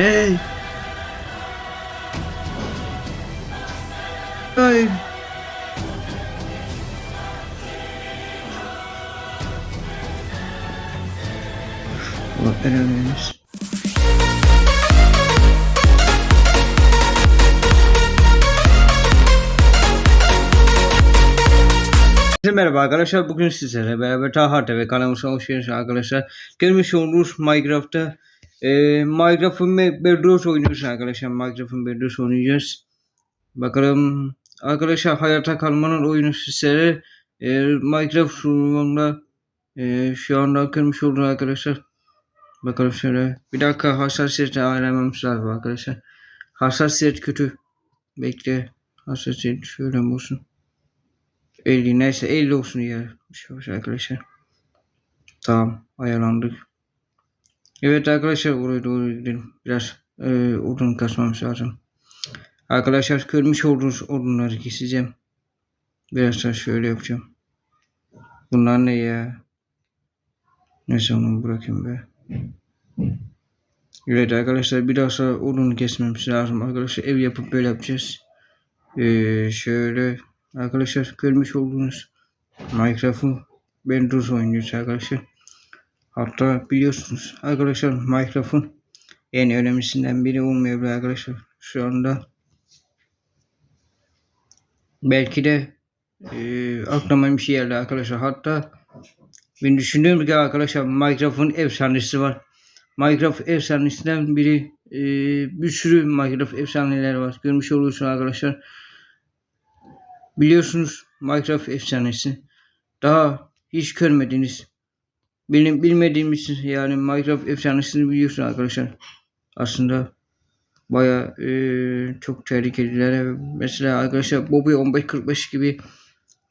Ne? Hayır. Allah belanı Merhaba arkadaşlar. Bugün sizlerle beraber Taha TV kanalımıza hoş geldiniz arkadaşlar. Gelmiş olduğumuz Minecraft'ta e, Minecraft'ın Bedros oynuyoruz arkadaşlar. Minecraft'ın Bedros oynayacağız. Bakalım arkadaşlar hayata kalmanın oyunu sizlere e, Minecraft sunumunda e, şu anda gelmiş oldu arkadaşlar. Bakalım şöyle. Bir dakika hassasiyeti ayarlamamız lazım arkadaşlar. Hassasiyet kötü. Bekle. Hassasiyet şöyle olsun. 50 neyse 50 olsun ya. Yavaş arkadaşlar. Tamam ayarlandık. Evet arkadaşlar oraya doğru gidelim. Biraz e, odun kasmamız lazım. Arkadaşlar görmüş olduğunuz odunları keseceğim. Biraz da şöyle yapacağım. Bunlar ne ya? Neyse onu bırakayım be. Evet arkadaşlar biraz da odun kesmemiz lazım. Arkadaşlar ev yapıp böyle yapacağız. Ee, şöyle arkadaşlar görmüş olduğunuz Minecraft'ı ben Rus oynuyoruz arkadaşlar. Hatta biliyorsunuz arkadaşlar Minecraft'ın en önemlisinden biri olmayabilir arkadaşlar. Şu anda belki de e, aklıma bir şey geldi arkadaşlar. Hatta ben düşündüğüm ki arkadaşlar Minecraft'ın efsanesi var. Minecraft efsanesinden biri e, bir sürü Minecraft efsaneleri var. Görmüş olursunuz arkadaşlar. Biliyorsunuz Minecraft efsanesi. Daha hiç görmediniz. Benim bilmediğimiz yani Minecraft efsanesini biliyorsunuz arkadaşlar. Aslında baya çok tehlikeliler. Mesela arkadaşlar Bobby 1545 gibi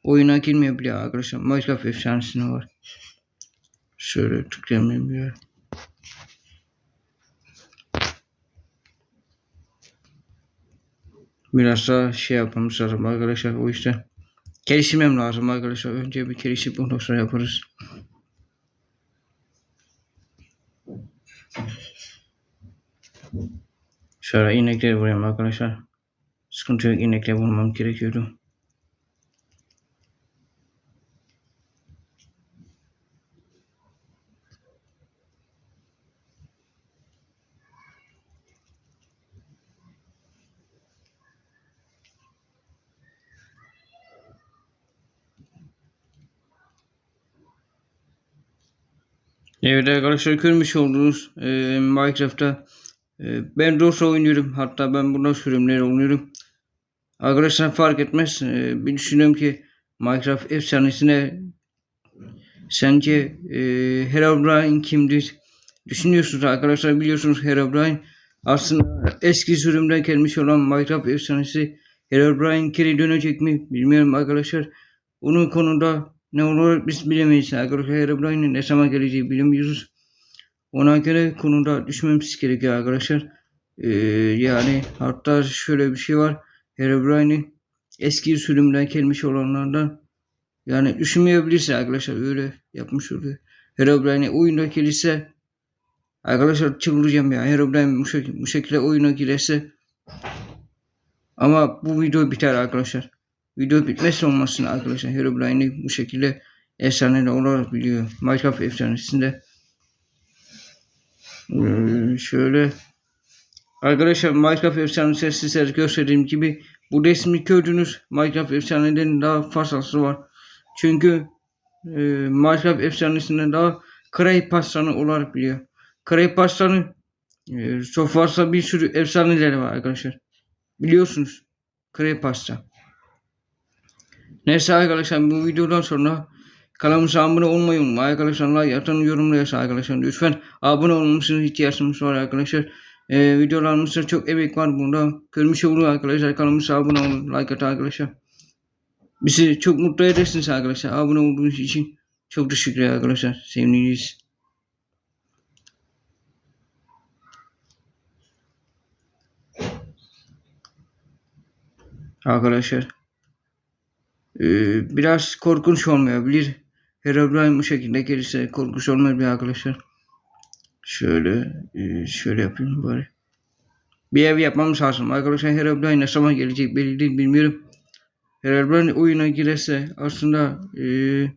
oyuna girmiyor bile arkadaşlar. Minecraft efsanesine var. Şöyle tıklayamayayım bir. Biraz daha şey yapmamız lazım arkadaşlar o yüzden. Gelişmem lazım arkadaşlar. Önce bir gelişip ondan sonra yaparız. Şöyle inekleri vurayım arkadaşlar. Sıkıntı yok inekleri vurmam gerekiyordu. Evet arkadaşlar görmüş olduğunuz e, Minecraft'ta ben Rosa oynuyorum. Hatta ben burada sürümleri oynuyorum. Arkadaşlar fark etmez. E, bir düşünüyorum ki Minecraft efsanesine sence e, Herobrine kimdir? Düşünüyorsunuz arkadaşlar biliyorsunuz Herobrine aslında eski sürümden gelmiş olan Minecraft efsanesi Herobrine geri dönecek mi bilmiyorum arkadaşlar. Onun konuda ne olur biz bilemeyiz arkadaşlar. Herobrine'in ne zaman geleceği bilemiyoruz. Ona göre konuda düşmemiz gerekiyor arkadaşlar. Ee, yani hatta şöyle bir şey var. Herobrine'in eski sürümden gelmiş olanlardan yani düşünmeyebilirse arkadaşlar öyle yapmış oluyor. Herobrine oyuna gelirse arkadaşlar çıldıracağım ya. Herobrine bu, şek bu şekilde oyuna girerse ama bu video biter arkadaşlar. Video bitmesi olmasın arkadaşlar. Herobrine'i bu şekilde efsaneler olarak biliyor. Minecraft efsanesinde. Ee, şöyle Arkadaşlar Minecraft efsanesi sizlere gösterdiğim gibi bu resmi gördüğünüz Minecraft efsaneden daha fazlası var. Çünkü e, Minecraft efsanesinden daha Creepypasta'nı olarak biliyor. Creepypasta'nın e, çok fazla bir sürü efsaneleri var arkadaşlar. Biliyorsunuz Creepypasta. Neyse arkadaşlar bu videodan sonra kanalımıza abone olmayı unutmayın arkadaşlar. Like atın yorumlayın arkadaşlar. Lütfen abone olmasını ihtiyacımız var arkadaşlar. Ee, videolarımızda çok emek var bunda. Görmüş olun arkadaşlar. Kanalımıza abone olun. Like atın arkadaşlar. Bizi çok mutlu edersiniz arkadaşlar. Abone olduğunuz için çok teşekkür arkadaşlar. Seviniriz. Arkadaşlar ee, biraz korkunç olmayabilir. Herobrine bu şekilde gelirse korkunç olmayabilir arkadaşlar. Şöyle e, şöyle yapayım bari. Bir ev yapmamız lazım. Arkadaşlar Herobrine ne zaman gelecek belli değil bilmiyorum. Herobrine oyuna girerse aslında eee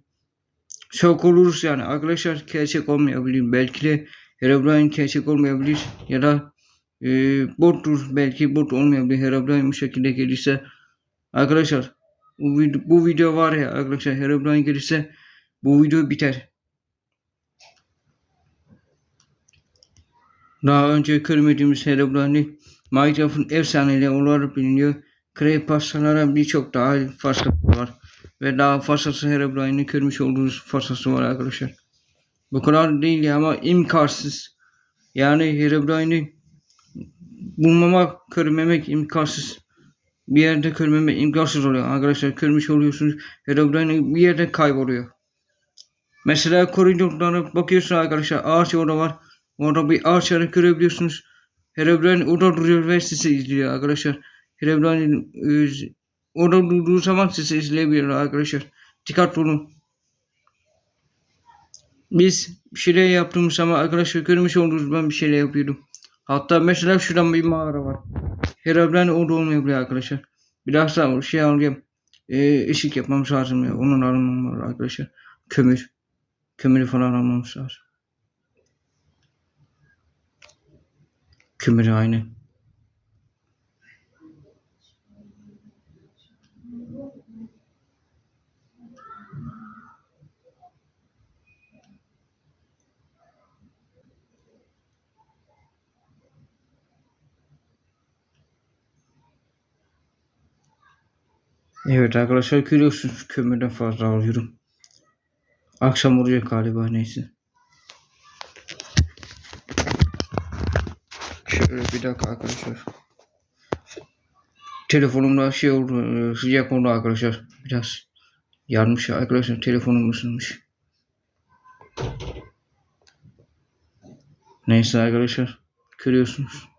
şok oluruz yani. Arkadaşlar gerçek olmayabilir. Belki de Herobrine gerçek olmayabilir. Ya da eee bottur. Belki bot olmayabilir. Herobrine bu şekilde gelirse. Arkadaşlar bu video, bu video var ya arkadaşlar Herobrine gelirse bu video biter. Daha önce görmediğimiz Herobrine'i Minecraft'ın efsaneleri olarak biliniyor. Creepypastalara birçok daha fazlası var. Ve daha fazlası Herobrine'i görmüş olduğunuz fazlası var arkadaşlar. Bu kadar değil ama imkansız. Yani Herobrine'i bulmamak, görmemek imkansız. Bir yerde görmemek imkansız oluyor. Arkadaşlar görmüş oluyorsunuz. Herobrine bir yerde kayboluyor. Mesela koridorlara bakıyorsun arkadaşlar ağaç orada var. Orada bir ağaçları görebiliyorsunuz. Herobrine orada duruyor ve sizi izliyor arkadaşlar. Herobrine e, orada durduğu zaman sizi izleyebilir arkadaşlar. Dikkat olun. Biz bir şeyler yaptığımız zaman arkadaşlar görmüş olduğunuz ben bir şeyler yapıyordum. Hatta mesela şuradan bir mağara var. Herobrine orada olmayabilir arkadaşlar. Biraz daha şey alacağım. E, ışık yapmamız lazım ya. Onun almamız lazım arkadaşlar. Kömür. Kömürü falan almamız lazım. Kömürü aynı. Evet arkadaşlar görüyorsunuz kömürden fazla alıyorum. Akşam olacak galiba neyse. Şöyle bir dakika arkadaşlar. Telefonumda şey oldu e, sıcak oldu arkadaşlar. Biraz yanmış arkadaşlar telefonum ısınmış. Neyse arkadaşlar görüyorsunuz.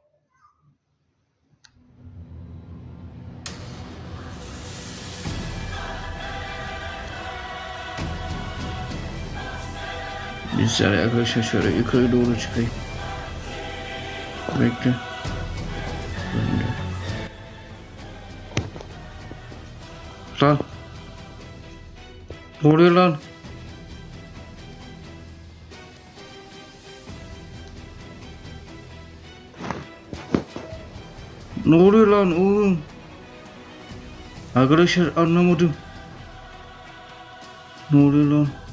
Yani arkadaşlar şöyle yukarı doğru çıkayım. Bekle. Böyle. Lan. Ne oluyor lan? Ne oluyor lan oğlum? Arkadaşlar anlamadım. Ne oluyor lan?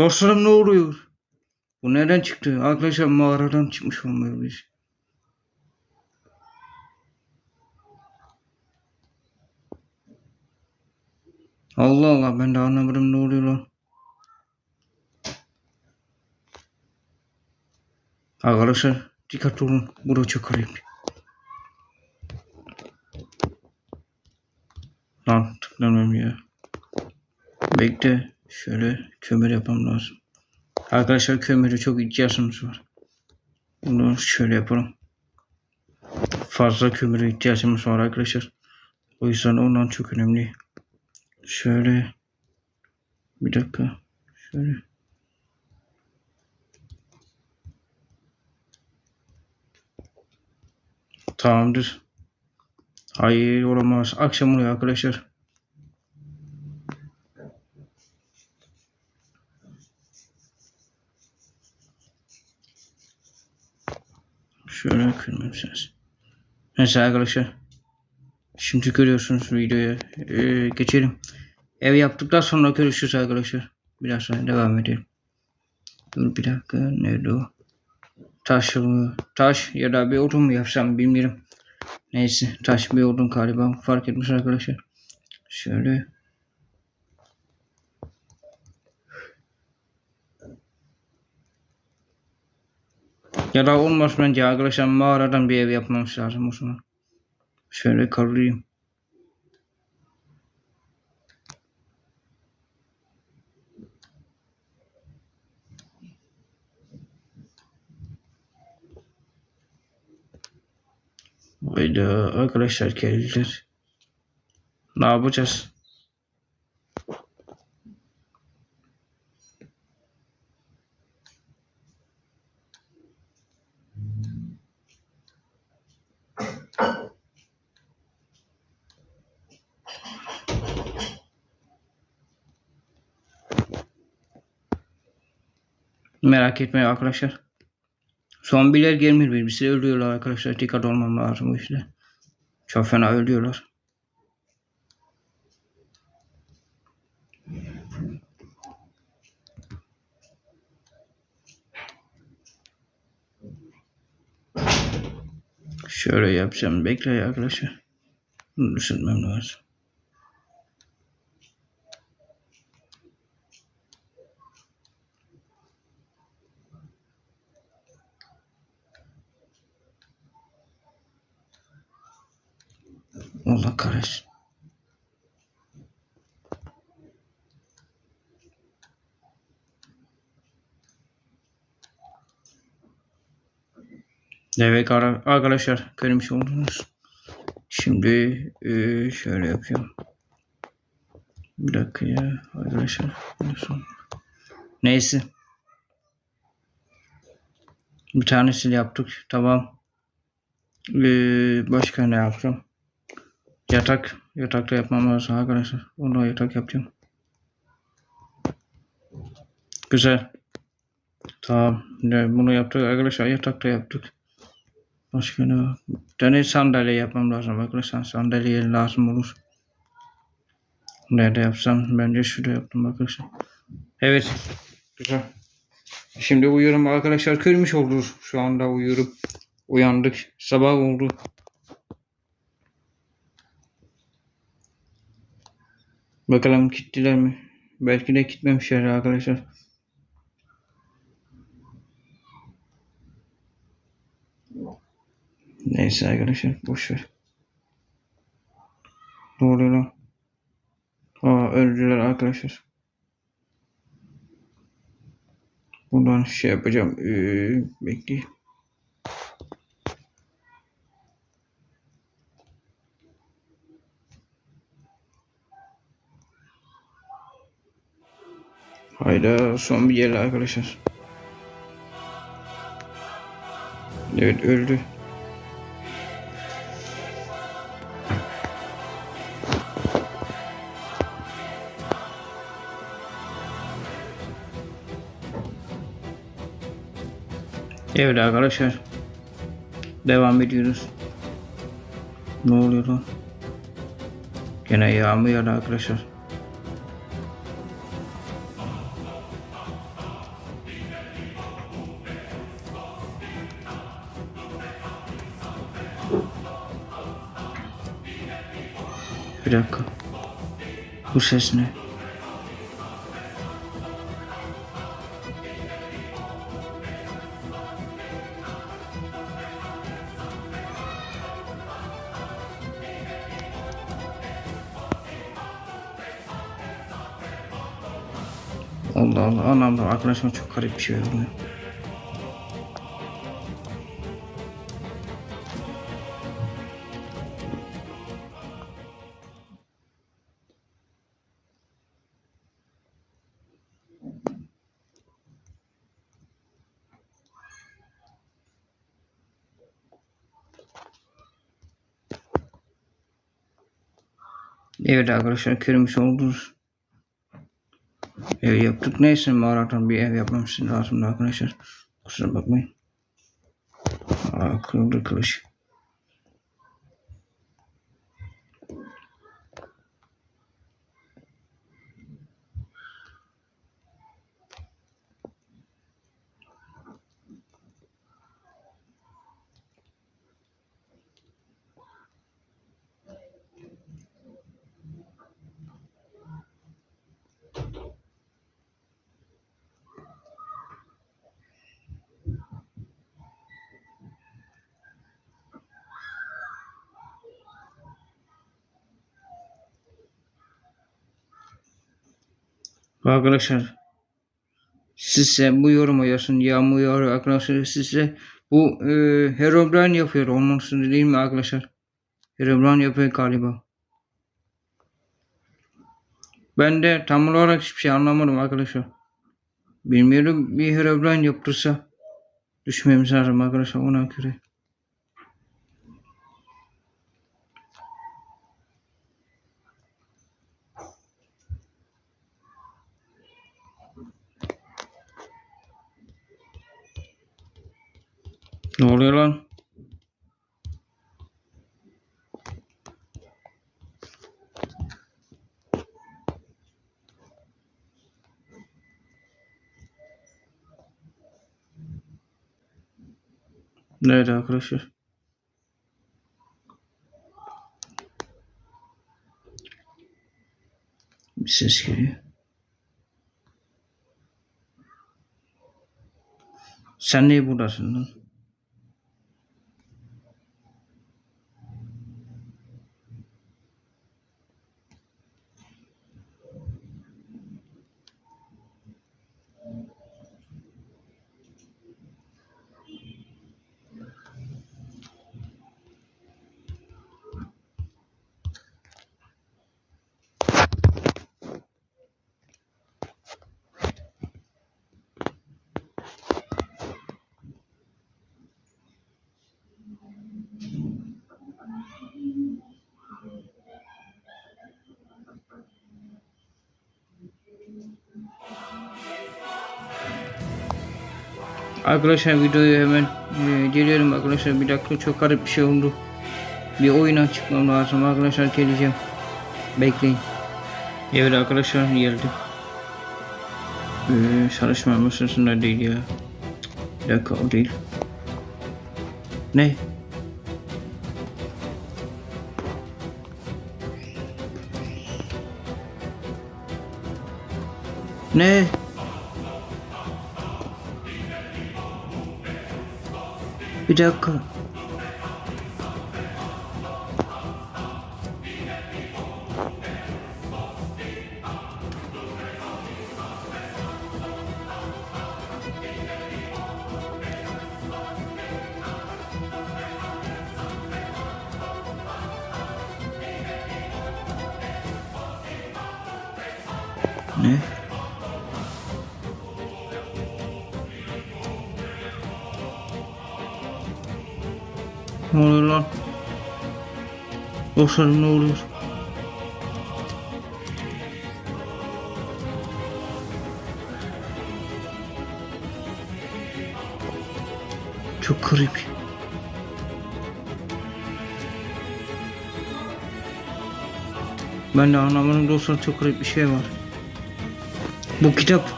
Dostlarım ne oluyor? Bu nereden çıktı? Arkadaşlar mağaradan çıkmış olmalı biz. Allah Allah ben de anlamadım ne oluyor lan. Arkadaşlar dikkat olun. Burada çok garip. Lan tıklamam ya. Bekle. Şöyle kömür yapmam lazım. Arkadaşlar kömürü çok ihtiyacımız var. Bunu şöyle yapalım. Fazla kömüre ihtiyacımız var arkadaşlar. O yüzden ondan çok önemli. Şöyle. Bir dakika. Şöyle. Tamamdır. Hayır olamaz. Akşam oluyor arkadaşlar. Şöyle kırmızı Neyse arkadaşlar. Şimdi görüyorsunuz videoya. Ee, geçelim. Ev yaptıktan sonra görüşürüz arkadaşlar. Biraz sonra devam edelim. Dur bir dakika. Nerede o? Taş mı? Taş ya da bir odun mu yapsam bilmiyorum. Neyse. Taş bir odun galiba. Fark etmiş arkadaşlar. Şöyle. Ya da olmaz bence arkadaşlar mağaradan bir ev yapmamız lazım o zaman. Şöyle kaldırayım. Hayda arkadaşlar geldiler. Ne yapacağız? Merak etmeyin arkadaşlar. Zombiler gelmiyor birbirisi ölüyorlar arkadaşlar. Dikkat olmam lazım bu işte. Çok fena ölüyorlar. Şöyle yapacağım. Bekle arkadaşlar. Bunu düşünmem lazım. Allah kahretsin. Evet arkadaşlar görmüş oldunuz. Şimdi eee, şöyle yapıyorum. Bir dakika ya arkadaşlar. Neyse. Bir tanesini yaptık. Tamam. Eee, başka ne yapacağım? Yatak. Yatakta yapmam lazım arkadaşlar. Onu yatak yapacağım. Güzel. Tamam. Bunu yaptık arkadaşlar. Yatakta yaptık. Başka ne var? Tane sandalye yapmam lazım arkadaşlar. Sandalye lazım olur. Nerede yapsam? Bence şurada yaptım arkadaşlar. Evet. Güzel. Şimdi uyuyorum arkadaşlar. Kırmış olduk. Şu anda uyuyorum. Uyandık. Sabah oldu. Bakalım gittiler mi? Belki de gitmemişler arkadaşlar. Neyse arkadaşlar boş ver. Ne oluyor lan? Aa öldüler arkadaşlar. Buradan şey yapacağım. Ee, bekleyin. Hayda son bir geldi arkadaşlar. Evet öldü. Evet arkadaşlar. Devam ediyoruz. Ne oluyor lan? Gene yağdı arkadaşlar. Bir dakika. Bu ses ne? Allah Allah anam da arkadaşıma çok garip bir şey oluyor. Evet arkadaşlar görmüş oldunuz. Ev yaptık. Neyse mağaradan bir ev yapmamız lazım arkadaşlar. Kusura bakmayın. Aa, kırıldı kılıç. Arkadaşlar size bu yorum yazın. Yağmur yağıyor arkadaşlar size. Bu e, Herobrine yapıyor olmasın değil mi arkadaşlar? Herobrine yapıyor galiba. Ben de tam olarak hiçbir şey anlamadım arkadaşlar. Bilmiyorum bir Herobrine yaptırsa düşmemiz lazım arkadaşlar ona göre. Ne oluyor lan? Nerede arkadaşlar? Bir ses geliyor. Sen niye buradasın lan? Arkadaşlar videoyu hemen e, geliyorum arkadaşlar bir dakika çok garip bir şey oldu. Bir oyuna çıkmam lazım arkadaşlar geleceğim. Bekleyin. Evet arkadaşlar geldim. Ee, çalışma masasında değil ya. Bir dakika o değil. Ne? Ne? Bir dakika. Ne? Oluyor lan? Dostlarım ne oluyor? Çok garip. Ben de anlamadım dostlar çok garip bir şey var. Bu kitap.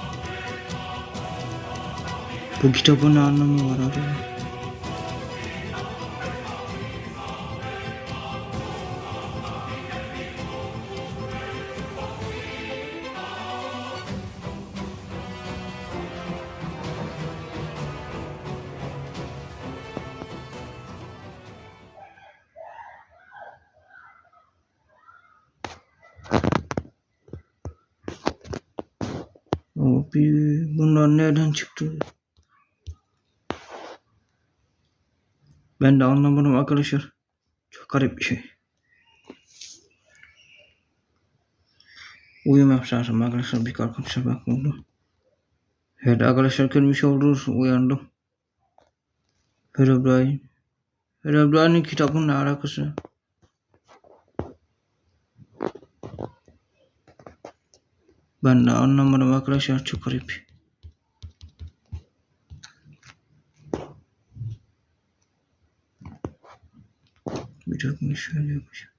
Bu kitabın ne anlamı var abi? Çıktı? Ben de anlamadım arkadaşlar. Çok garip bir şey. Uyumam lazım arkadaşlar. Bir kalkıp sabah oldu. Evet arkadaşlar görmüş olduğunuz uyandım. Herobrine. Herobrine'in kitabın ne alakası? Ben de anlamadım arkadaşlar çok garip. yapmayacakmış, şöyle yapacak.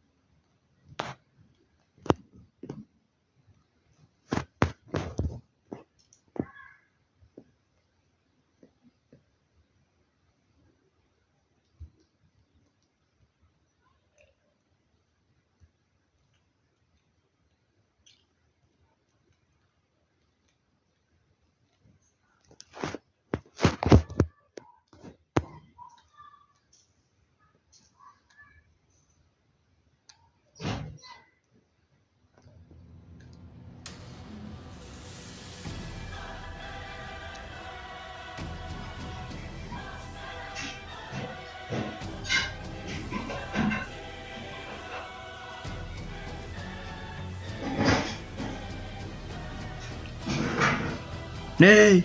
Ne?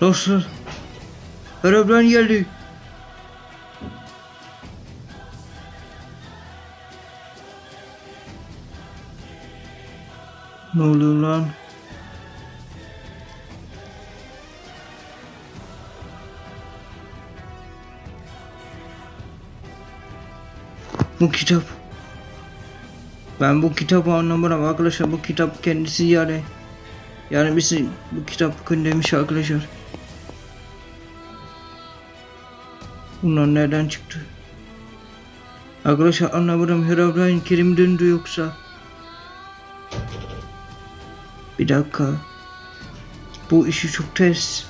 Dostlar. Arabdan geldi. Ne oluyor lan? Bu kitap. Ben bu kitabı anlamadım arkadaşlar. Bu kitap kendisi yani. Yani bizi bu kitap demiş arkadaşlar. Bunlar nereden çıktı? Arkadaşlar anlamadım. Herobrine Kerim döndü yoksa. Bir dakika. Bu işi çok ters.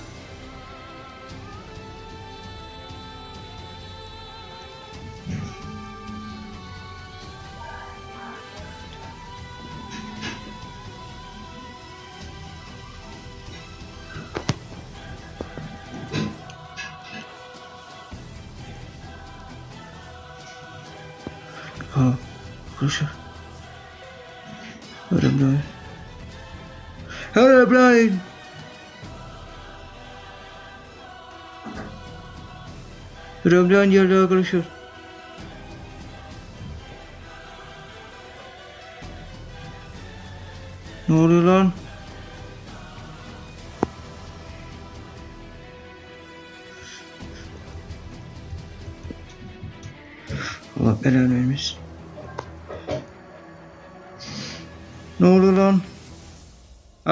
Arkadaşlar. Herobrine. Herobrine. Herobrine geldi arkadaşlar. Ne oluyor lan?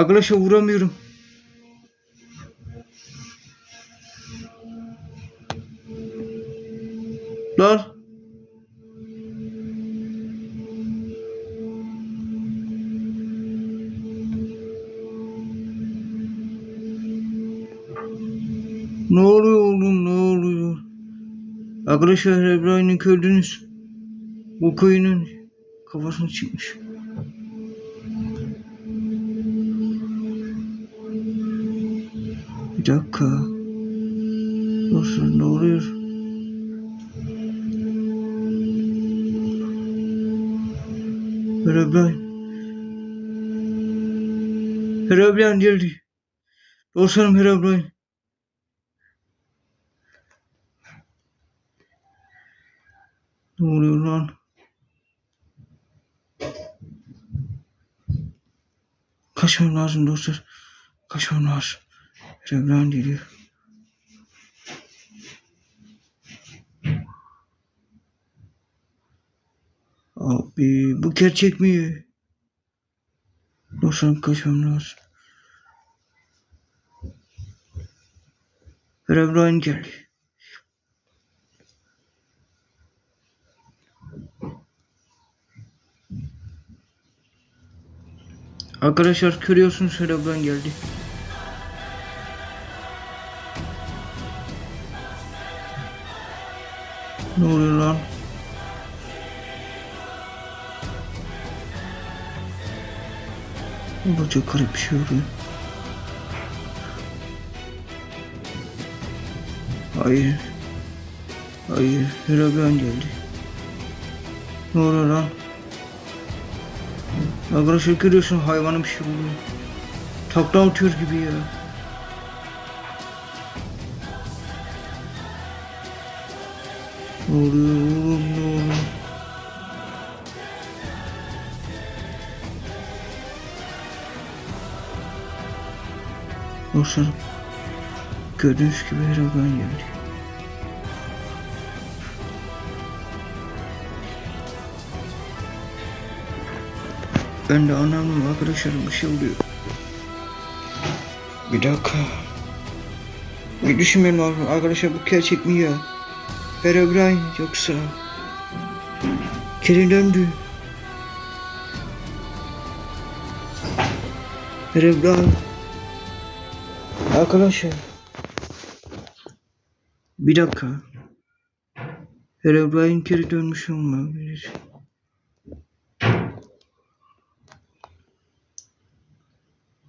Arkadaşlar vuramıyorum. Lan. Ne oluyor oğlum ne oluyor? Arkadaşlar İbrahim'i gördünüz. Bu koyunun kafasını çıkmış. Bir dakika. Nasıl ne oluyor? Herobrine. Herobrine geldi. Dostlarım Herobrine. Ne oluyor lan? Kaçmam lazım dostlar. Kaçmam lazım. Herobrine geliyor. Abi bu gerçek mi? Dostlarım kaçmam lazım. Herobrine geldi. Arkadaşlar görüyorsunuz Herobrine geldi. Ne oluyor lan? Çok garip bir şey oluyor. Hayır. Hayır. Herobrine geldi. Ne oluyor lan? Arkadaşlar görüyorsun hayvanın bir şey oluyor. Takla atıyor gibi ya. Oluyor? Dostlarım. Gördüğünüz gibi Herobrine geldi. Ben de anlamıyorum arkadaşlar bir şey oluyor. Bir dakika. Bir düşünmem lazım arkadaşlar bu gerçek mi ya? Herobrine yoksa... Kerim döndü. Herobrine. Arkadaşlar. Bir dakika. Herobrine geri dönmüş olmalıdır.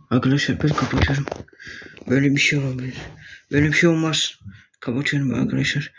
Arkadaşlar ben kapatıyorum. Böyle bir şey olabilir. Böyle bir şey olmaz. Kapatıyorum arkadaşlar.